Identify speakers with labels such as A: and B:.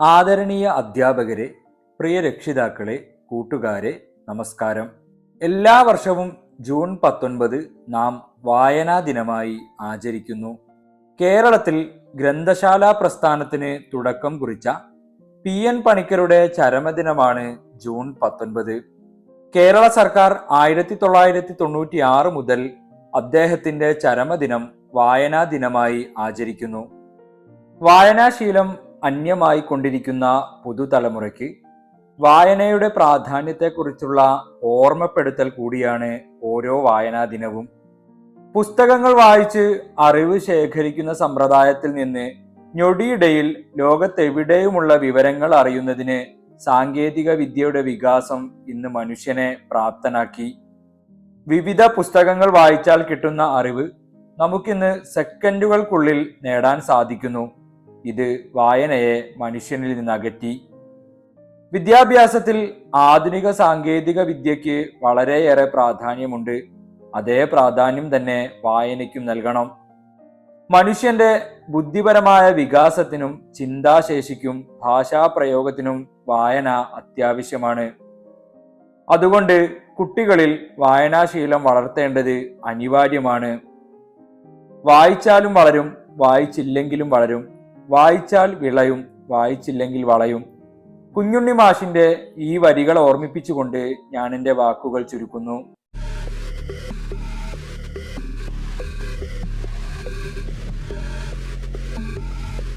A: ആദരണീയ അധ്യാപകരെ പ്രിയ രക്ഷിതാക്കളെ കൂട്ടുകാരെ നമസ്കാരം. എല്ലാ വർഷവും ജൂൺ പത്തൊൻപത് നാം വായനാ ദിനമായി ആചരിക്കുന്നു. കേരളത്തിൽ ഗ്രന്ഥശാല പ്രസ്ഥാനത്തിന് തുടക്കം കുറിച്ച പി. എൻ. പണിക്കരുടെ ചരമദിനമാണ് ജൂൺ പത്തൊൻപത്. കേരള സർക്കാർ ആയിരത്തി തൊള്ളായിരത്തി തൊണ്ണൂറ്റി ആറ് മുതൽ അദ്ദേഹത്തിന്റെ ചരമദിനം വായനാ ദിനമായി ആചരിക്കുന്നു. വായനാശീലം അന്യമായി കൊണ്ടിരിക്കുന്ന പുതുതലമുറയ്ക്ക് വായനയുടെ പ്രാധാന്യത്തെക്കുറിച്ചുള്ള ഓർമ്മപ്പെടുത്തൽ കൂടിയാണ് ഓരോ വായനാ ദിനവും. പുസ്തകങ്ങൾ വായിച്ച് അറിവ് ശേഖരിക്കുന്ന സമ്പ്രദായത്തിൽ നിന്ന് ഞൊടിയിടയിൽ ലോകത്തെവിടെയുമുള്ള വിവരങ്ങൾ അറിയുന്നതിന് സാങ്കേതിക വിദ്യയുടെ വികാസം ഇന്ന് മനുഷ്യനെ പ്രാപ്തനാക്കി. വിവിധ പുസ്തകങ്ങൾ വായിച്ചാൽ കിട്ടുന്ന അറിവ് നമുക്കിന്ന് സെക്കൻഡുകൾക്കുള്ളിൽ നേടാൻ സാധിക്കുന്നു. ഇത് വായനയെ മനുഷ്യനിൽ നിന്ന് അകറ്റി. വിദ്യാഭ്യാസത്തിൽ ആധുനിക സാങ്കേതിക വിദ്യയ്ക്ക് വളരെയേറെ പ്രാധാന്യമുണ്ട്. അതേ പ്രാധാന്യം തന്നെ വായനയ്ക്കും നൽകണം. മനുഷ്യന്റെ ബുദ്ധിപരമായ വികാസത്തിനും ചിന്താശേഷിക്കും ഭാഷാപ്രയോഗത്തിനും വായന അത്യാവശ്യമാണ്. അതുകൊണ്ട് കുട്ടികളിൽ വായനാശീലം വളർത്തേണ്ടത് അനിവാര്യമാണ്. വായിച്ചാലും വളരും വായിച്ചില്ലെങ്കിലും വളരും. വായിച്ചാൽ വിളയും വായിച്ചില്ലെങ്കിൽ വളയും. കുഞ്ഞുണ്ണി മാഷിന്റെ ഈ വരികൾ ഓർമ്മിപ്പിച്ചുകൊണ്ട് ഞാൻ എന്റെ വാക്കുകൾ ചുരുക്കുന്നു.